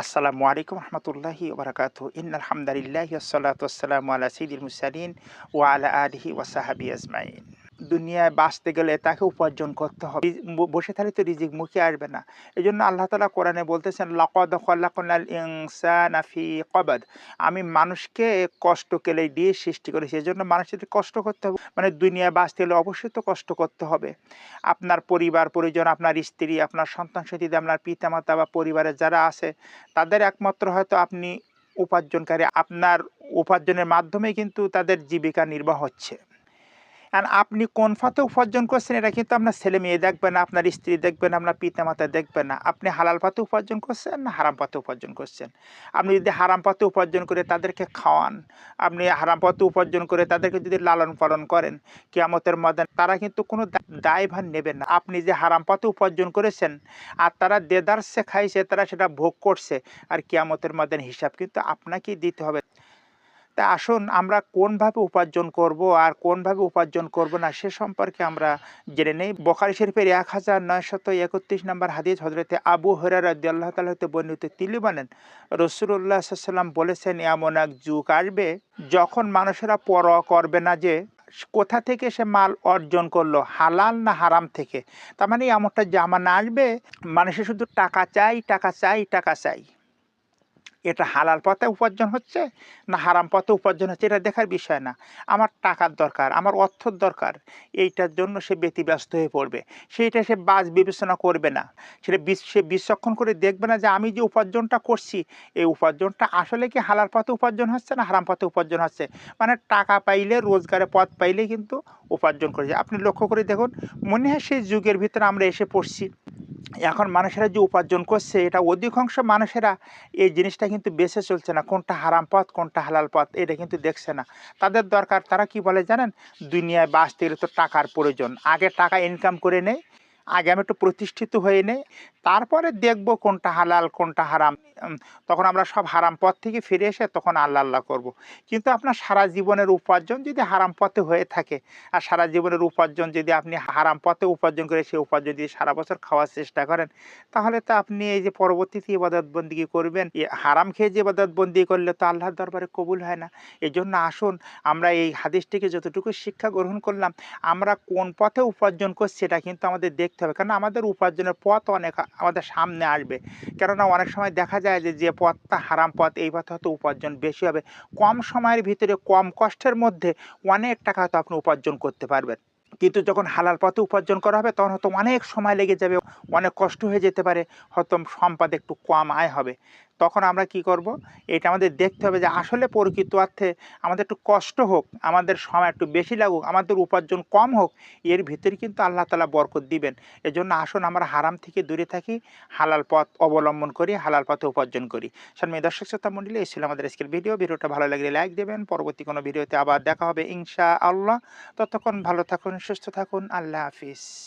السلام عليكم ورحمة الله وبركاته إن الحمد لله والصلاة والسلام على سيد المرسلين وعلى آله وصحبه أجمعين দুনিয়ায় বাঁচতে গেলে তাকে উপার্জন করতে হবে। বসে থাকলে তো রিজিক মুখে আসবে না। এই জন্য আল্লাহ তালা কোরআনে বলতেছেন, লাকদ খলাকনাল ইনসানা ফি কবাদ। আমি মানুষকে কষ্ট কেলে দিয়ে সৃষ্টি করেছি এই জন্য মানুষের কষ্ট করতে হবে। মানে দুনিয়ায় বাঁচতে গেলে অবশ্যই তো কষ্ট করতে হবে। আপনার পরিবার, পরিজন, আপনার স্ত্রী, আপনার সন্তান সতীতে আপনার পিতামাতা বা পরিবারের যারা আছে, তাদের একমাত্র হয়তো আপনি উপার্জনকারী। আপনার উপার্জনের মাধ্যমে কিন্তু তাদের জীবিকা নির্বাহ হচ্ছে। আর আপনি কোন ফাতে উপার্জন করছেন, এটা কিন্তু আপনার ছেলে মেয়ে দেখবে না, আপনার স্ত্রী দেখবে না, আপনার পিতামাতা দেখবে না। আপনি হালাল পাতে উপার্জন করছেন না হারাম পাতে উপার্জন করছেন? আপনি যদি হারাম পাতে উপার্জন করে তাদেরকে খাওয়ান, আপনি হারাম পাতে উপার্জন করে তাদেরকে যদি লালন পালন করেন, কেয়ামতের ময়দান তারা কিন্তু কোনো দায়ভার নেবে না। আপনি যে হারাম পথে উপার্জন করেছেন আর তারা দেদারসে খাইছে, তারা সেটা ভোগ করছে, আর কেয়ামতের ময়দান হিসাব কিন্তু আপনাকেই দিতে হবে। তা আসুন আমরা কোনভাবে উপার্জন করব আর কোনভাবে উপার্জন করব না সে সম্পর্কে আমরা জেনে নেই। বখারি শরীফের এক হাজার নয়শত একত্রিশ নম্বর হাদিস হজরতে আবু হরার আল্লাহ তালা হতে বর্ণিত তিনি বলেন রসুল্লাহ সাল্লাম বলেছেন, এমন এক যুগ আসবে যখন মানুষেরা পর করবে না যে কোথা থেকে সে মাল অর্জন করল, হালাল না হারাম থেকে। তার মানে এমনটা জামানা আসবে, মানুষের শুধু টাকা চাই টাকা চাই টাকা চাই। এটা হালাল পথে উপার্জন হচ্ছে না হারাম পথে উপার্জন হচ্ছে, এটা দেখার বিষয় না। আমার টাকার দরকার, আমার অর্থর দরকার, এইটার জন্য সে ব্যতিব্যস্ত হয়ে পড়বে। সেইটা সে বাজ বিবেচনা করবে না। সেটা সে বিচক্ষণ করে দেখবে না যে আমি যে উপার্জনটা করছি, এই উপার্জনটা আসলে কি হালাল পথে উপার্জন হচ্ছে না হারাম পথে উপার্জন হচ্ছে? মানে টাকা পাইলে, রোজগারের পথ পাইলে কিন্তু উপার্জন করেছে। আপনি লক্ষ্য করে দেখুন, মনে হয় সেই যুগের ভিতরে আমরা এসে পড়ছি। এখন মানুষেরা যে উপার্জন করছে, এটা অধিকাংশ মানুষেরা এই জিনিসটা কিন্তু বেছে চলছে না। কোনটা হারাম পথ, কোনটা হালাল পথ, এটা কিন্তু দেখছে না। তাদের দরকার, তারা কি বলে জানেন? দুনিয়ায় বাঁচতে গেলে তো টাকার প্রয়োজন। আগে টাকা ইনকাম করে নেই আগে আমি একটু প্রতিষ্ঠিত হয়ে নেই। তারপরে দেখব কোনটা হালাল, কোনটা হারাম। তখন আমরা সব হারাম পথ থেকে ফিরে এসে তখন আল্লাহ আল্লাহ করব। কিন্তু আপনার সারা জীবনের উপার্জন যদি হারাম পথে হয়ে থাকে, আর সারা জীবনের উপার্জন যদি আপনি হারাম পথে উপার্জন করে সেই উপার্জন যদি সারা বছর খাওয়ার চেষ্টা করেন, তাহলে তো আপনি এই যে পরবর্তীতে ইবাদত বন্দিগি করবেন হারাম খেয়ে যে ইবাদত বন্দি করলে তো আল্লাহর দরবারে কবুল হয় না। এই জন্য আসুন, আমরা এই হাদিসটিকে যতটুকু শিক্ষা গ্রহণ করলাম, আমরা কোন পথে উপার্জন করছি সেটা কিন্তু আমাদের দেখতে হবে। কারণ আমাদের উপার্জনের পথ অনেক আমাদের সামনে আসবে। কেননা অনেক সময় দেখা যায় যে যে পথটা হারাম পথ, এই পথে হয়তো উপার্জন বেশি হবে। কম সময়ের ভিতরে, কম কষ্টের মধ্যে অনেক টাকা হয়তো আপনি উপার্জন করতে পারবেন। কিন্তু যখন হালাল পথে উপার্জন করা হবে, তখন হয়তো অনেক সময় লেগে যাবে, অনেক কষ্ট হয়ে যেতে পারে, হয়তো সম্পদ একটু কম আয় হবে। তখন আমরা কি করব? এটা আমাদের দেখতে হবে যে আসলে প্রকৃত অর্থে আমাদের একটু কষ্ট হোক, আমাদের সময় একটু বেশি লাগুক, আমাদের উপার্জন কম হোক, এর ভিতরে কিন্তু আল্লাহ তালা বরকত দিবেন। এজন্য আসুন আমরা হারাম থেকে দূরে থাকি, হালাল পথ অবলম্বন করি, হালাল পথে উপার্জন করি। সামনে দর্শক শ্রোতা মন্ডলী, এই ছিল আমাদের আজকের ভিডিও। ভিডিওটা ভালো লাগলে লাইক দেবেন। পরবর্তী কোনো ভিডিওতে আবার দেখা হবে ইনশা আল্লাহ ততক্ষণ ভালো থাকুন, সুস্থ থাকুন। আল্লাহ হাফিজ।